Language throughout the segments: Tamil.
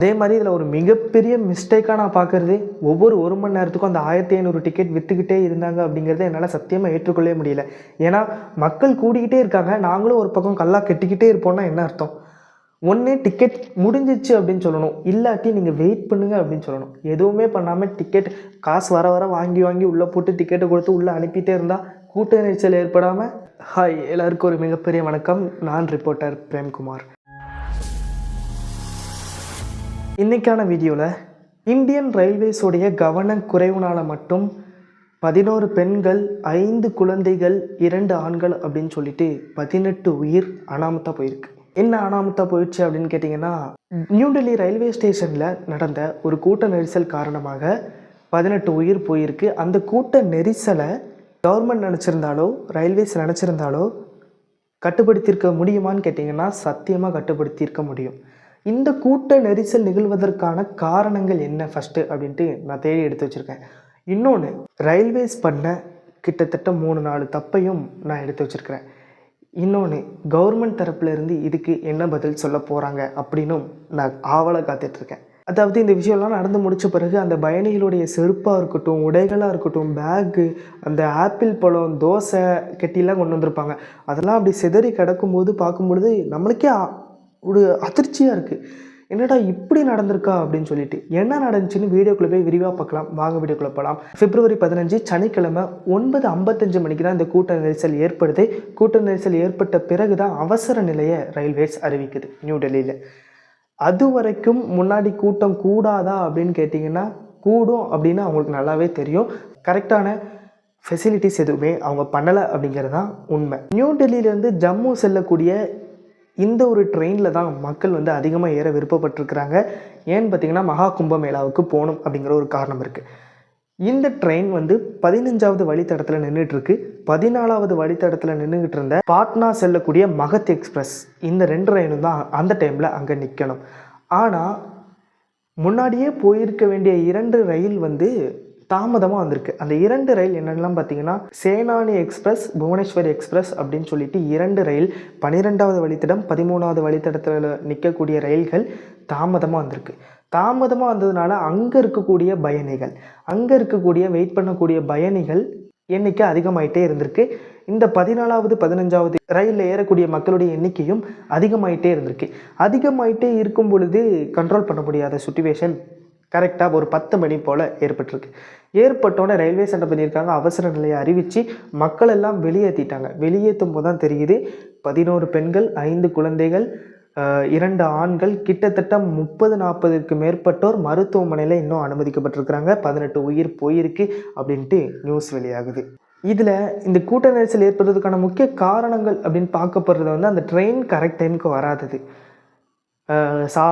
அதே மாதிரி இதில் ஒரு மிகப்பெரிய மிஸ்டேக்காக நான் பார்க்குறது ஒவ்வொரு ஒரு மணி நேரத்துக்கும் அந்த ஆயிரத்தி ஐநூறு டிக்கெட் விற்றுக்கிட்டே இருந்தாங்க அப்படிங்கிறத என்னால் சத்தியமாக ஏற்றுக்கொள்ளவே முடியல. ஏன்னா மக்கள் கூடிக்கிட்டே இருக்காங்க நாங்களும் ஒரு பக்கம் கல்லா கட்டிக்கிட்டே இருப்போம்னா என்ன அர்த்தம்? ஒன்று டிக்கெட் முடிஞ்சிச்சு அப்படின்னு சொல்லணும். இல்லாட்டி நீங்கள் வெயிட் பண்ணுங்க அப்படின்னு சொல்லணும். எதுவுமே பண்ணாமல் டிக்கெட் காசு வர வர வாங்கி வாங்கி உள்ளே போட்டு டிக்கெட்டை கொடுத்து உள்ளே அனுப்பிட்டே இருந்தால் கூட்ட நெரிசல் ஏற்படாமல் ஹாய் எல்லாருக்கும் ஒரு மிகப்பெரிய வணக்கம். நான் ரிப்போர்ட்டர் பிரேம்குமார். இன்றைக்கான வீடியோவில் இந்தியன் ரயில்வேஸோடைய கவன குறைவுனால் மட்டும் பதினோரு பெண்கள் ஐந்து குழந்தைகள் இரண்டு ஆண்கள் அப்படின்னு சொல்லிட்டு பதினெட்டு உயிர் அனாமத்தாக போயிருக்கு. என்ன அனாமத்தாக போயிடுச்சு அப்படின்னு கேட்டிங்கன்னா நியூ டெல்லி ரயில்வே ஸ்டேஷனில் நடந்த ஒரு கூட்ட நெரிசல் காரணமாக பதினெட்டு உயிர் போயிருக்கு. அந்த கூட்ட நெரிசலை கவர்மெண்ட் நினச்சிருந்தாலோ ரயில்வேஸ் நினச்சிருந்தாலோ கட்டுப்படுத்தியிருக்க முடியுமான்னு கேட்டிங்கன்னா சத்தியமாக கட்டுப்படுத்தியிருக்க முடியும். இந்த கூட்ட நெரிசல் நிகழ்வதற்கான காரணங்கள் என்ன ஃபஸ்ட்டு அப்படின்ட்டு நான் தேடி எடுத்து வச்சுருக்கேன். இன்னொன்று ரயில்வேஸ் பண்ண கிட்டத்தட்ட மூணு நாலு தப்பையும் நான் எடுத்து வச்சுருக்கிறேன். இன்னொன்று கவர்மெண்ட் தரப்புலேருந்து இதுக்கு என்ன பதில் சொல்ல போகிறாங்க அப்படின்னும் நான் ஆவலை காத்துட்ருக்கேன் அதாவது இந்த விஷயம்லாம் நடந்து முடித்த பிறகு அந்த பயணிகளுடைய செருப்பாக இருக்கட்டும் உடைகளாக இருக்கட்டும் பேக்கு அந்த ஆப்பிள் பழம் தோசை கெட்டிலாம் கொண்டு வந்திருப்பாங்க. அதெல்லாம் அப்படி சிதறி கிடக்கும்போது பார்க்கும்பொழுது நம்மளுக்கே ஆ- ஒரு அதிர்ச்சியாக இருக்குது என்னடா இப்படி நடந்திருக்கா அப்படின்னு சொல்லிட்டு என்ன நடந்துச்சுன்னு வீடியோக்குள்ளே போய் விரிவாக பார்க்கலாம். வாங்க வீடியோக்குள்ளே போகலாம் பிப்ரவரி பதினஞ்சு சனிக்கிழமை ஒன்பது ஐம்பத்தஞ்சு மணிக்கு தான் இந்த கூட்ட நெரிசல் ஏற்படுது. கூட்ட நெரிசல் ஏற்பட்ட பிறகு தான் அவசர நிலையை ரயில்வேஸ் அறிவிக்குது நியூ டெல்லியில். அது வரைக்கும் முன்னாடி கூட்டம் கூடாதா அப்படின்னு கேட்டிங்கன்னா கூடும் அப்படின்னு அவங்களுக்கு நல்லாவே தெரியும். கரெக்டான ஃபெசிலிட்டிஸ் எதுவுமே அவங்க பண்ணலை அப்படிங்கிறது தான் உண்மை. நியூ டெல்லியிலேருந்து ஜம்மு செல்லக்கூடிய இந்த ஒரு ட்ரெயினில் தான் மக்கள் வந்து அதிகமாக ஏற விருப்பப்பட்டிருக்கிறாங்க. ஏன்னு பார்த்தீங்கன்னா மகா கும்பமேளாவுக்கு போகணும் அப்படிங்கிற ஒரு காரணம் இருக்குது இந்த ட்ரெயின் வந்து பதினஞ்சாவது வழித்தடத்தில் நின்றுட்டுருக்கு பதினாலாவது வழித்தடத்தில் நின்றுக்கிட்டு இருந்த பாட்னா செல்லக்கூடிய மகத் எக்ஸ்பிரஸ் இந்த ரெண்டு ட்ரெயினும் தான் அந்த டைமில் அங்கே நிற்கணும் ஆனால் முன்னாடியே போயிருக்க வேண்டிய இரண்டு ரயில் வந்து தாமதமாக வந்திருக்கு. அந்த இரண்டு ரயில் என்னென்னலாம் பார்த்தீங்கன்னா சேனானி எக்ஸ்பிரஸ் புவனேஸ்வரி எக்ஸ்பிரஸ் அப்படின்னு சொல்லிட்டு இரண்டு ரயில் பன்னிரெண்டாவது வழித்தடம் பதிமூணாவது வழித்தடத்தில் நிற்கக்கூடிய ரயில்கள் தாமதமாக வந்திருக்கு. தாமதமாக வந்ததுனால அங்கே இருக்கக்கூடிய பயணிகள் அங்கே இருக்கக்கூடிய வெயிட் பண்ணக்கூடிய பயணிகள் எண்ணிக்கை அதிகமாயிட்டே இருந்திருக்கு. இந்த பதினாலாவது பதினஞ்சாவது ரயிலில் ஏறக்கூடிய மக்களுடைய எண்ணிக்கையும் அதிகமாயிட்டே இருந்திருக்கு. அதிகமாயிட்டே இருக்கும் பொழுது கண்ட்ரோல் பண்ண முடியாத சுச்சுவேஷன் கரெக்டாக ஒரு பத்து மணி போல் ஏற்பட்டிருக்கு. ஏற்பட்டோன்னே ரயில்வேஸ் என்ன பண்ணியிருக்காங்க. அவசர நிலையை அறிவித்து மக்கள் எல்லாம் வெளியேற்றிட்டாங்க வெளியேற்றும் போது தான் தெரியுது. பதினோரு பெண்கள் ஐந்து குழந்தைகள் இரண்டு ஆண்கள் கிட்டத்தட்ட முப்பது நாற்பதுக்கு மேற்பட்டோர் மருத்துவமனையில் இன்னும் அனுமதிக்கப்பட்டிருக்கிறாங்க. பதினெட்டு உயிர் போயிருக்கு அப்படின்ட்டு நியூஸ் வெளியாகுது. இதில் இந்த கூட்ட நெரிசல் ஏற்படுறதுக்கான முக்கிய காரணங்கள் அப்படின்னு பார்க்கப்படுறது வந்து அந்த ட்ரெயின் கரெக்ட் டைமுக்கு வராதது. சா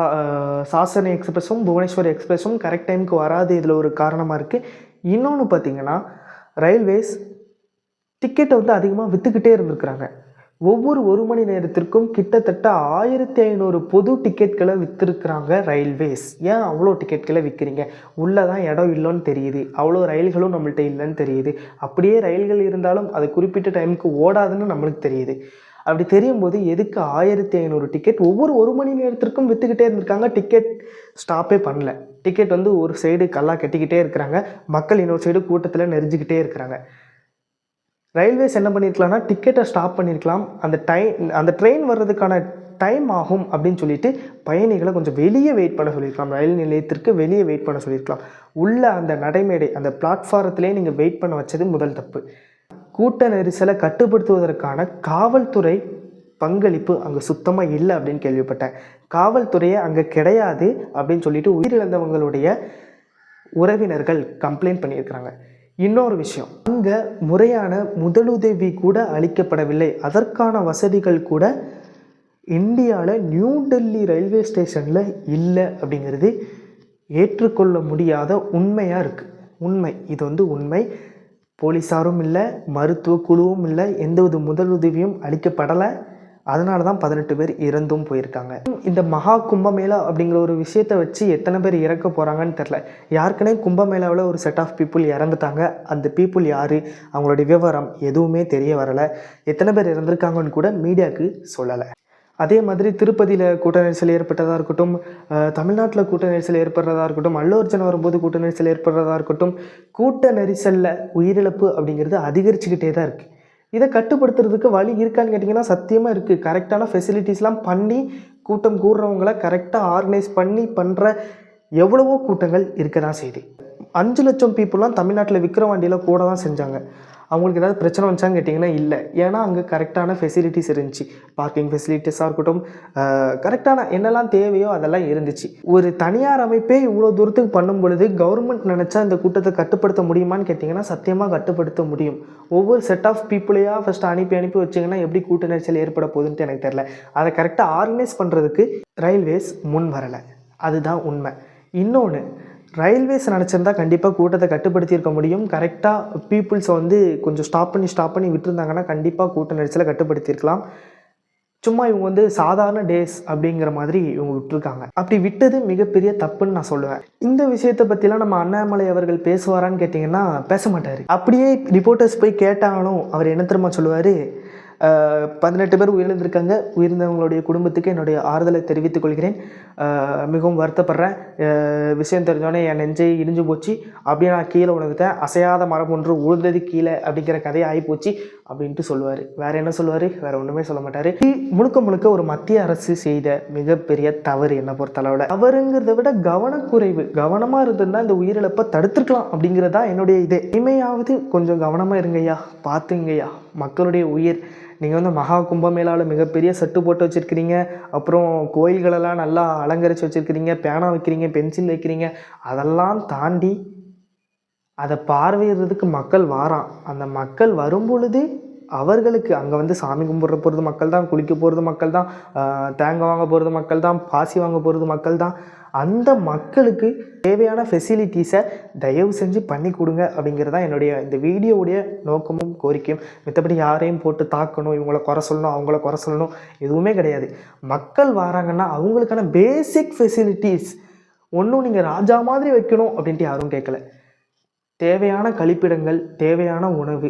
சாசனி எக்ஸ்பிரஸும் புவனேஸ்வர் எக்ஸ்பிரஸும் கரெக்ட் டைமுக்கு வராது. இதில் ஒரு காரணமாக இருக்குது இன்னொன்று பார்த்தீங்கன்னா ரயில்வேஸ் டிக்கெட்டை வந்து அதிகமாக விற்றுக்கிட்டே இருந்திருக்கிறாங்க. ஒவ்வொரு ஒரு மணி நேரத்திற்கும் கிட்டத்தட்ட ஆயிரத்தி ஐநூறு பொது டிக்கெட்களை விற்றுருக்குறாங்க ரயில்வேஸ் ஏன் அவ்வளோ டிக்கெட்களை விற்கிறீங்க உள்ளே தான் இடம் இல்லைன்னு தெரியுது. அவ்வளோ ரயில்களும் நம்மள்ட்ட இல்லைன்னு தெரியுது. அப்படியே ரயில்கள் இருந்தாலும் அது குறிப்பிட்ட டைமுக்கு ஓடாதுன்னு நம்மளுக்கு தெரியுது. அப்படி தெரியும் போது எதுக்கு ஆயிரத்தி ஐநூறு டிக்கெட் ஒவ்வொரு ஒரு மணி நேரத்திற்கும் விற்றுக்கிட்டே இருந்திருக்காங்க. டிக்கெட் ஸ்டாப்பே பண்ணல. டிக்கெட் வந்து ஒரு சைடு கல்லா கட்டிக்கிட்டே இருக்கிறாங்க. மக்கள் இன்னொரு சைடு கூட்டத்தில் நெரிஞ்சிக்கிட்டே இருக்கிறாங்க. ரயில்வேஸ் என்ன பண்ணியிருக்கலாம்னா டிக்கெட்டை ஸ்டாப் பண்ணியிருக்கலாம் அந்த டைம் அந்த ட்ரெயின் வர்றதுக்கான டைம் ஆகும் அப்படின்னு சொல்லிட்டு பயணிகளை கொஞ்சம் வெளியே வெயிட் பண்ண சொல்லியிருக்கலாம் ரயில் நிலையத்திற்கு வெளியே வெயிட் பண்ண சொல்லியிருக்கலாம் உள்ள அந்த நடைமேடை அந்த பிளாட்ஃபாரத்திலே நீங்கள் வெயிட் பண்ண வச்சது முதல் தப்பு. கூட்ட நெரிசலை கட்டுப்படுத்துவதற்கான காவல்துறை பங்களிப்பு அங்கே சுத்தமாக இல்லை அப்படின்னு கேள்விப்பட்டேன். காவல்துறையே அங்கே கிடையாது அப்படின்னு சொல்லிட்டு உயிரிழந்தவங்களுடைய உறவினர்கள் கம்ப்ளைண்ட் பண்ணியிருக்கிறாங்க. இன்னொரு விஷயம் அங்கே முறையான முதலுதவி கூட அளிக்கப்படவில்லை. அதற்கான வசதிகள் கூட இந்தியாவில் நியூ டெல்லி ரயில்வே ஸ்டேஷனில் இல்லை அப்படிங்கிறது ஏற்றுக்கொள்ள முடியாத உண்மையாக இருக்குது உண்மை இது வந்து உண்மை. போலீஸாரும் இல்லை மருத்துவ குழுவும் இல்லை எந்தவித முதலுதவியும் அளிக்கப்படலை. அதனால தான் பதினெட்டு பேர் இறந்தும் போயிருக்காங்க. இந்த மகா கும்பமேளா அப்படிங்கிற ஒரு விஷயத்தை வச்சு எத்தனை பேர் இறக்க போகிறாங்கன்னு தெரில யாருக்குனே கும்பமேளாவில் ஒரு செட் ஆஃப் பீப்புள் இறந்துட்டாங்க. அந்த பீப்புள் யார்? அவங்களுடைய விவரம் எதுவுமே தெரிய வரலை. எத்தனை பேர் இறந்துருக்காங்கன்னு கூட மீடியாவுக்கு சொல்லலை. அதே மாதிரி திருப்பதியில் கூட்ட நெரிசல் ஏற்பட்டதாக இருக்கட்டும் தமிழ்நாட்டில் கூட்ட நெரிசல் ஏற்படுறதா இருக்கட்டும் அல்லு அர்ஜுன் வரும்போது கூட்ட நெரிசல் ஏற்படுறதா இருக்கட்டும் கூட்ட நெரிசலில் உயிரிழப்பு அப்படிங்கிறது அதிகரிச்சுக்கிட்டே தான் இருக்குது இதை கட்டுப்படுத்துறதுக்கு வழி இருக்கான்னு கேட்டிங்கன்னா சத்தியமாக இருக்குது கரெக்டான ஃபெசிலிட்டிஸ்லாம் பண்ணி கூட்டம் கூடுறவங்கள கரெக்டாக ஆர்கனைஸ் பண்ணி பண்ணுற எவ்வளவோ கூட்டங்கள் இருக்க தான் செய்யுது. அஞ்சு லட்சம் பீப்புளெலாம் தமிழ்நாட்டில் விக்ரவாண்டியில் கூட தான் செஞ்சாங்க. அவங்களுக்கு ஏதாவது பிரச்சனை வந்துச்சான்னு கேட்டிங்கன்னா இல்லை. ஏன்னா அங்கே கரெக்டான ஃபெசிலிட்டிஸ் இருந்துச்சு. பார்க்கிங் ஃபெசிலிட்டிஸாக இருக்கட்டும் கரெக்டான என்னெல்லாம் தேவையோ அதெல்லாம் இருந்துச்சு. ஒரு தனியார் அமைப்பே இவ்வளோ தூரத்துக்கு பண்ணும் பொழுது கவர்மெண்ட் நினச்சா இந்த கூட்டத்தை கட்டுப்படுத்த முடியுமான்னு கேட்டிங்கன்னா சத்தியமாக கட்டுப்படுத்த முடியும். ஒவ்வொரு செட் ஆஃப் பீப்புளையாக ஃபஸ்ட்டு அனுப்பி அனுப்பி வச்சிங்கன்னா எப்படி கூட்ட நெரிசல் ஏற்பட போகுதுன்ட்டு எனக்கு தெரில அதை கரெக்டாக ஆர்கனைஸ் பண்ணுறதுக்கு ரயில்வேஸ் முன் வரலை. அதுதான் உண்மை. இன்னொன்று ரயில்வேஸ் நினச்சிருந்தா கண்டிப்பாக கூட்டத்தை கட்டுப்படுத்தியிருக்க முடியும். கரெக்டாக பீப்புள்ஸை வந்து கொஞ்சம் ஸ்டாப் பண்ணி ஸ்டாப் பண்ணி விட்டுருந்தாங்கன்னா கண்டிப்பாக கூட்ட நெரிசலை கட்டுப்படுத்தியிருக்கலாம். சும்மா இவங்க வந்து சாதாரண டேஸ் அப்படிங்கிற மாதிரி இவங்க விட்டுருக்காங்க. அப்படி விட்டது மிகப்பெரிய தப்புன்னு நான் சொல்லுவேன். இந்த விஷயத்தை பற்றிலாம் நம்ம அண்ணாமலை அவர்கள் பேசுவாரான்னு கேட்டிங்கன்னா பேச மாட்டார். அப்படியே ரிப்போர்ட்டர்ஸ் போய் கேட்டாலும் அவர் என்ன தெரியுமா சொல்லுவார்? பதினெட்டு பேர் உயிரிழந்திருக்காங்க. உயிர்ந்தவங்களுடைய குடும்பத்துக்கு என்னுடைய ஆறுதலை தெரிவித்துக் கொள்கிறேன். மிகவும் வருத்தப்படுறேன். விஷயம் தெரிஞ்சோடனே என் நெஞ்சை இடிஞ்சு போச்சு. அப்படியே நான் கீழே உணர்ந்துட்டேன் அசையாத மரம் ஒன்று உழுந்தது கீழே அப்படிங்கிற கதையை ஆகிப்போச்சு அப்படின்ட்டு சொல்லுவார். வேற என்ன சொல்லுவார்? வேற ஒன்றுமே சொல்ல மாட்டார். முழுக்க முழுக்க ஒரு மத்திய அரசு செய்த மிகப்பெரிய தவறு என்னை பொறுத்தளவில். தவறுங்கிறத விட கவனக்குறைவு. கவனமாக இருந்ததுன்னா இந்த உயிரிழப்பை தடுத்துருக்கலாம் அப்படிங்கிறதா என்னுடைய இது. இனிமையாவது கொஞ்சம் கவனமாக இருங்கய்யா. பார்த்துங்கய்யா. மக்களுடைய உயிர். நீங்கள் வந்து மகா கும்பமேளாவில் மிகப்பெரிய செட்டு போட்டு வச்சுருக்கிறீங்க. அப்புறம் கோயில்களெல்லாம் நல்லா அலங்கரித்து வச்சுருக்கிறீங்க. பேனா வைக்கிறீங்க பென்சில் வைக்கிறீங்க. அதெல்லாம் தாண்டி அதை பார்வையிடுறதுக்கு மக்கள் வாரான். அந்த மக்கள் வரும் பொழுது அவர்களுக்கு அங்கே வந்து சாமி கும்பிட்ற போகிறது மக்கள் தான் குளிக்க போகிறது மக்கள் தான் தேங்காய் வாங்க போகிறது மக்கள் தான் பாசி வாங்க போகிறது மக்கள் தான். அந்த மக்களுக்கு தேவையான ஃபெசிலிட்டிஸை தயவு செஞ்சு பண்ணி கொடுங்க அப்படிங்கிறது தான் என்னுடைய இந்த வீடியோவுடைய நோக்கமும் கோரிக்கையும். மற்றபடி யாரையும் போட்டு தாக்கணும் இவங்கள குறை சொல்லணும் அவங்கள குறை சொல்லணும் எதுவுமே கிடையாது. மக்கள் வராங்கன்னா அவங்களுக்கான பேசிக் ஃபெசிலிட்டிஸ் ஒன்றும் நீங்கள் ராஜா மாதிரி வைக்கணும் அப்படின்ட்டு யாரும் கேட்கல. தேவையான கழிப்பிடங்கள் தேவையான உணவு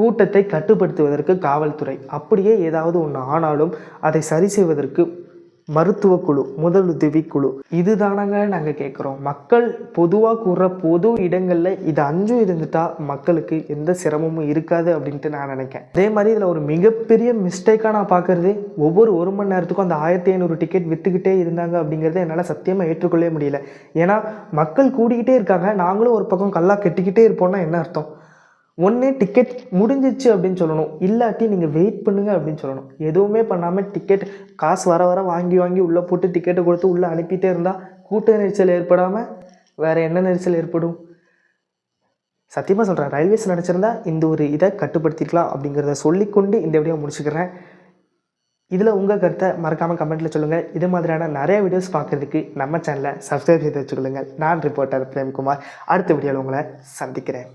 கூட்டத்தை கட்டுப்படுத்துவதற்கு காவல்துறை. அப்படியே ஏதாவது ஒன்று ஆனாலும் அதை சரி செய்வதற்கு மருத்துவ குழு முதலுதவி குழு. இதுதானங்க நாங்கள் கேட்குறோம் மக்கள் பொதுவாக கூற பொது இடங்களில் இது அஞ்சும் இருந்துட்டா மக்களுக்கு எந்த சிரமமும் இருக்காது அப்படின்ட்டு நான் நினைக்கிறேன். அதே மாதிரி இதில் ஒரு மிகப்பெரிய மிஸ்டேக்காக நான் பார்க்குறது ஒவ்வொரு ஒரு மணி நேரத்துக்கும் அந்த ஆயிரத்தி ஐநூறு டிக்கெட் விற்றுக்கிட்டே இருந்தாங்க அப்படிங்கிறத என்னால் சத்தியமாக ஏற்றுக்கொள்ளவே முடியல. ஏன்னா மக்கள் கூடிக்கிட்டே இருக்காங்க. நாங்களும் ஒரு பக்கம் கல்லா கட்டிக்கிட்டே இருப்போம்னா என்ன அர்த்தம்? ஒன்று டிக்கெட் முடிஞ்சிச்சு அப்படின்னு சொல்லணும். இல்லாட்டி நீங்கள் வெயிட் பண்ணுங்கள் அப்படின்னு சொல்லணும். எதுவுமே பண்ணாமல் டிக்கெட் காசு வர வர வாங்கி வாங்கி உள்ளே போட்டு டிக்கெட்டை கொடுத்து உள்ளே அனுப்பிட்டே இருந்தால் கூட்ட நெரிசல் ஏற்படாமல் வேறு என்ன நெரிசல் ஏற்படும்? சத்தியமாக சொல்கிறேன் ரயில்வேஸ் நினச்சிருந்தா இந்த ஒரு இதை கட்டுப்படுத்திக்கலாம் அப்படிங்கிறத சொல்லிக்கொண்டு இந்த வீடியோ முடிச்சுக்கிறேன். இதில் உங்கள் கருத்தை மறக்காமல் கமெண்ட்டில் சொல்லுங்கள் இது மாதிரியான நிறைய வீடியோஸ் பார்க்குறதுக்கு நம்ம சேனலை சப்ஸ்கிரைப் செய்து வச்சுக்கொள்ளுங்கள். நான் ரிப்போர்ட்டர் பிரேம்குமார். அடுத்த வீடியோவில் உங்களை சந்திக்கிறேன்.